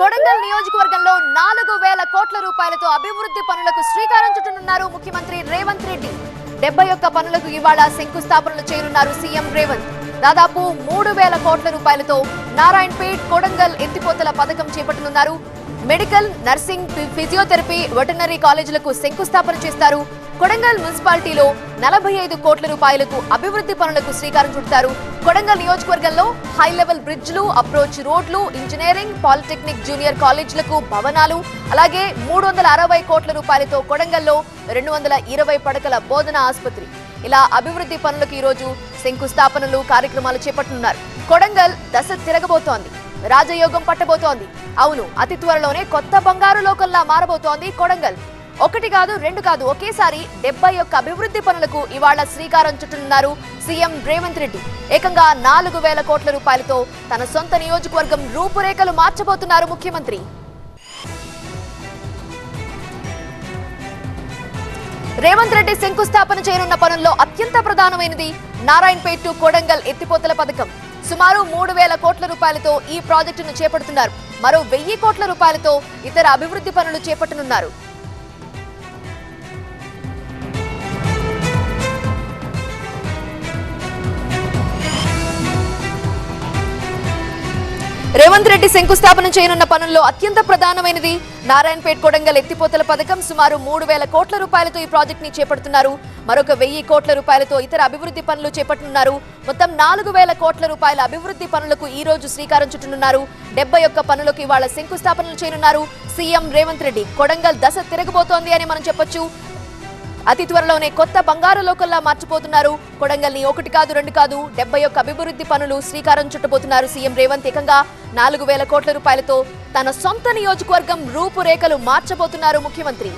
కొడంగల్ నియోజకవర్గంలో నాలుగు వేల కోట్ల రూపాయలతో అభివృద్ధి పనులకు శ్రీకారం చుట్టనున్నారు ముఖ్యమంత్రి రేవంత్ రెడ్డి. డెబ్బై ఒక్క పనులకు ఇవాళ శంకుస్థాపనలు చేయనున్నారు సీఎం రేవంత్. దాదాపు మూడు వేల కోట్ల రూపాయలతో నారాయణపేట్ కొడంగల్ ఎత్తిపోతల పథకం చేపట్టనున్నారు. మెడికల్ నర్సింగ్ ఫిజియోథెరపీ వెటనరీ కాలేజీలకు శంకుస్థాపన చేస్తారు. కొడంగల్ మున్సిపాలిటీలో నలభై ఐదు కోట్ల రూపాయలకు అభివృద్ధి పనులకు శ్రీకారం చుడతారు కొడంగల్ నియోజకవర్గంలో హై లెవెల్ బ్రిడ్జ్లు అప్రోచ్ రోడ్లు ఇంజనీరింగ్ పాలిటెక్నిక్ జూనియర్ కాలేజీలకు భవనాలు అలాగే మూడు వందల అరవై కోట్ల రూపాయలతో కొడంగల్లో రెండు వందల ఇరవై పడకల బోధన ఆసుపత్రి. ఇలా అభివృద్ధి పనులకు ఈ రోజు శంకుస్థాపనలు కార్యక్రమాలు చేపట్టనున్నారు. కొడంగల్ దశ తిరగబోతోంది. రాజయోగం పట్టబోతోంది. అవును అతి త్వరలోనే కొత్త బంగారు లోకల్లా మారబోతోంది కొడంగల్. ఒకటి కాదు రెండు కాదు ఒకేసారి డెబ్బై ఒక్క అభివృద్ధి పనులకు ఇవాళ శ్రీకారం చుట్టనున్నారు సీఎం రేవంత్ రెడ్డి. ఏకంగా నాలుగు వేల కోట్ల రూపాయలతో తన సొంత నియోజకవర్గం రూపురేఖలు మార్చబోతున్నారు ముఖ్యమంత్రి. రేవంత్ రెడ్డి శంకుస్థాపన చేయనున్న పనుల్లో అత్యంత ప్రధానమైనది నారాయణపేట్ టు కొడంగల్ ఎత్తిపోతల పథకం. సుమారు మూడు వేల కోట్ల రూపాయలతో ఈ ప్రాజెక్టును చేపడుతున్నారు. మరో వెయ్యి కోట్ల రూపాయలతో ఇతర అభివృద్ధి పనులు చేపట్టనున్నారు. రేవంత్ రెడ్డి శంకుస్థాపన చేయనున్న పనుల్లో అత్యంత ప్రధానమైనది. నారాయణపేట్ కొడంగల్ ఎత్తిపోతల పథకం సుమారు మూడు వేల కోట్ల రూపాయలతో ఈ ప్రాజెక్ట్ని చేపడుతున్నారు. మరొక వెయ్యి కోట్ల రూపాయలతో ఇతర అభివృద్ధి పనులు చేపట్టనున్నారు. మొత్తం నాలుగు వేల కోట్ల రూపాయల అభివృద్ధి పనులకు ఈ రోజు శ్రీకారం చుట్టనున్నారు. డెబ్బై ఒక్క పనులకు ఇవాళ శంకుస్థాపనలు చేయనున్నారు. సీఎం రేవంత్ రెడ్డి కొడంగల్ దశ తిరగబోతోంది అని మనం చెప్పొచ్చు. అతి త్వరలోనే కొత్త బంగారు లోకల్లా మార్చిపోతున్నారు. కొడంగల్ని ఒకటి కాదు రెండు కాదు డెబ్బై ఒక్క అభివృద్ధి పనులు శ్రీకారం చుట్టబోతున్నారు సీఎం రేవంత్. ఏకంగా నాలుగు వేల కోట్ల రూపాయలతో తన సొంత నియోజకవర్గం రూపురేఖలు మార్చబోతున్నారు ముఖ్యమంత్రి.